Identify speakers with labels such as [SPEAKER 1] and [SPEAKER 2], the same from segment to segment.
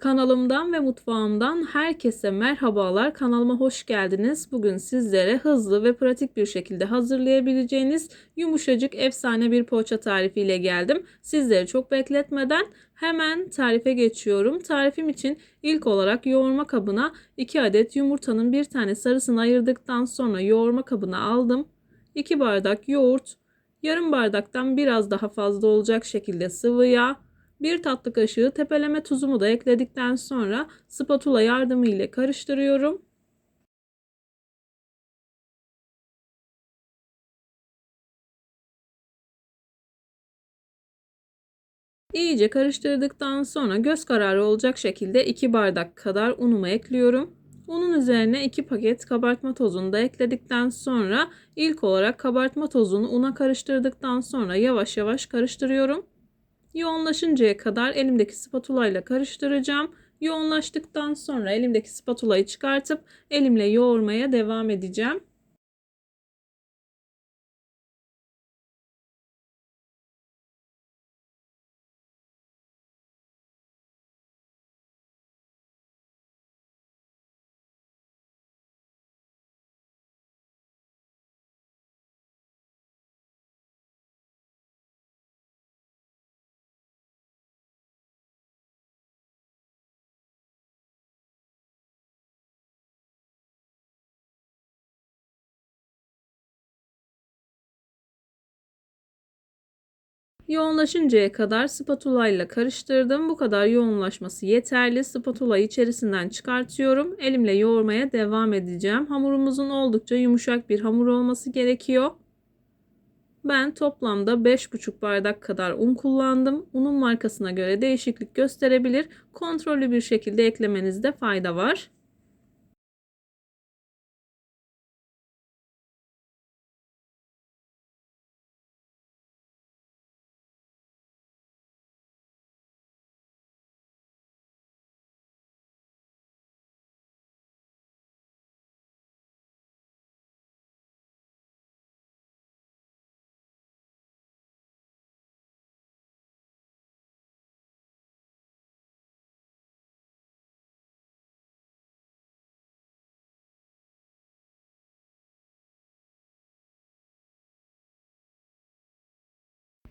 [SPEAKER 1] Kanalımdan ve mutfağımdan herkese merhabalar. Kanalıma hoş geldiniz. Bugün sizlere hızlı ve pratik bir şekilde hazırlayabileceğiniz yumuşacık efsane bir poğaça tarifi ile geldim. Sizleri çok bekletmeden hemen tarife geçiyorum. Tarifim için ilk olarak yoğurma kabına 2 adet yumurtanın bir tane sarısını ayırdıktan sonra yoğurma kabına aldım. 2 bardak yoğurt, yarım bardaktan biraz daha fazla olacak şekilde sıvı yağ, 1 tatlı kaşığı tepeleme tuzumu da ekledikten sonra spatula yardımı ile karıştırıyorum. İyice karıştırdıktan sonra göz kararı olacak şekilde 2 bardak kadar unumu ekliyorum. Unun üzerine 2 paket kabartma tozunu da ekledikten sonra ilk olarak kabartma tozunu una karıştırdıktan sonra yavaş yavaş karıştırıyorum. Yoğunlaşıncaya kadar elimdeki spatula ile karıştıracağım. Yoğunlaştıktan sonra elimdeki spatulayı çıkartıp elimle yoğurmaya devam edeceğim. Yoğunlaşıncaya kadar spatula ile karıştırdım. Bu kadar yoğunlaşması yeterli. Spatulayı içerisinden çıkartıyorum. Elimle yoğurmaya devam edeceğim. Hamurumuzun oldukça yumuşak bir hamur olması gerekiyor. Ben toplamda 5,5 bardak kadar un kullandım. Unun markasına göre değişiklik gösterebilir. Kontrollü bir şekilde eklemenizde fayda var.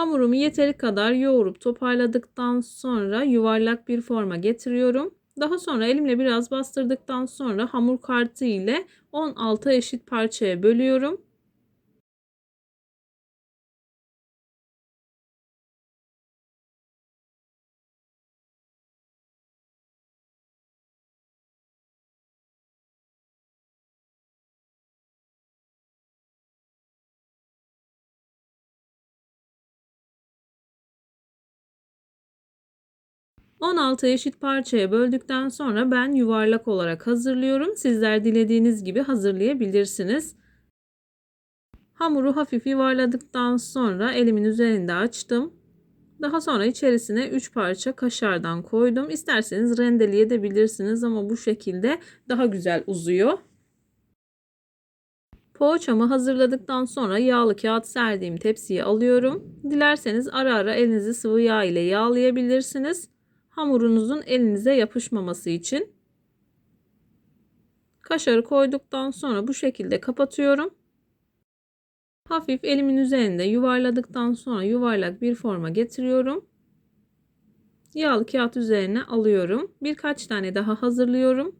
[SPEAKER 1] Hamurumu yeteri kadar yoğurup toparladıktan sonra yuvarlak bir forma getiriyorum. Daha sonra elimle biraz bastırdıktan sonra hamur kartı ile 16 eşit parçaya bölüyorum. 16 eşit parçaya böldükten sonra ben yuvarlak olarak hazırlıyorum. Sizler dilediğiniz gibi hazırlayabilirsiniz. Hamuru hafif yuvarladıktan sonra elimin üzerinde açtım. Daha sonra içerisine 3 parça kaşardan koydum. İsterseniz rendeleyebilirsiniz ama bu şekilde daha güzel uzuyor. Poğaçamı hazırladıktan sonra yağlı kağıt serdiğim tepsiye alıyorum. Dilerseniz ara ara elinizi sıvı yağ ile yağlayabilirsiniz hamurunuzun elinize yapışmaması için. Kaşarı koyduktan sonra bu şekilde kapatıyorum. Hafif elimin üzerinde yuvarladıktan sonra yuvarlak bir forma getiriyorum. Yağlı kağıt üzerine alıyorum. Birkaç tane daha hazırlıyorum.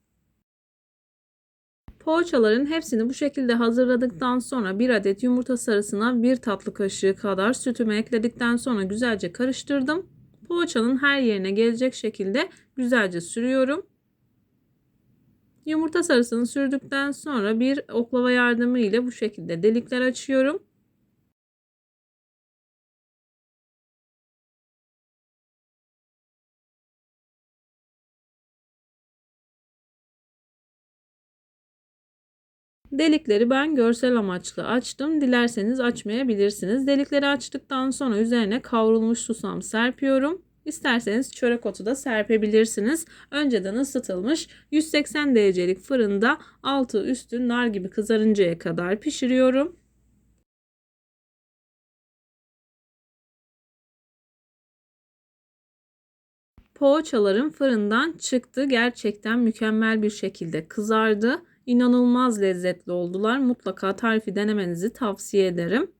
[SPEAKER 1] Poğaçaların hepsini bu şekilde hazırladıktan sonra bir adet yumurta sarısına bir tatlı kaşığı kadar sütümü ekledikten sonra güzelce karıştırdım. Poğaçanın her yerine gelecek şekilde güzelce sürüyorum. Yumurta sarısını sürdükten sonra bir oklava yardımı ile bu şekilde delikler açıyorum. Delikleri ben görsel amaçlı açtım. Dilerseniz açmayabilirsiniz. Delikleri açtıktan sonra üzerine kavrulmuş susam serpiyorum. İsterseniz çörek otu da serpebilirsiniz. Önceden ısıtılmış 180 derecelik fırında altı üstü nar gibi kızarıncaya kadar pişiriyorum. Poğaçalarım fırından çıktı. Gerçekten mükemmel bir şekilde kızardı. İnanılmaz lezzetli oldular. Mutlaka tarifi denemenizi tavsiye ederim.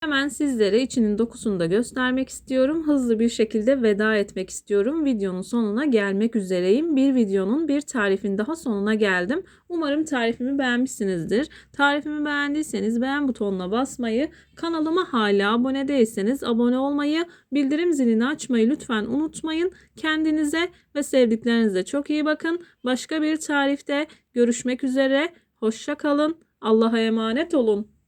[SPEAKER 1] Hemen sizlere içinin dokusunu da göstermek istiyorum. Hızlı bir şekilde veda etmek istiyorum. Videonun sonuna gelmek üzereyim. Bir videonun bir tarifin daha sonuna geldim. Umarım tarifimi beğenmişsinizdir. Tarifimi beğendiyseniz beğen butonuna basmayı, kanalıma hala abone değilseniz abone olmayı, bildirim zilini açmayı lütfen unutmayın. Kendinize ve sevdiklerinize çok iyi bakın. Başka bir tarifte görüşmek üzere. Hoşça kalın. Allah'a emanet olun.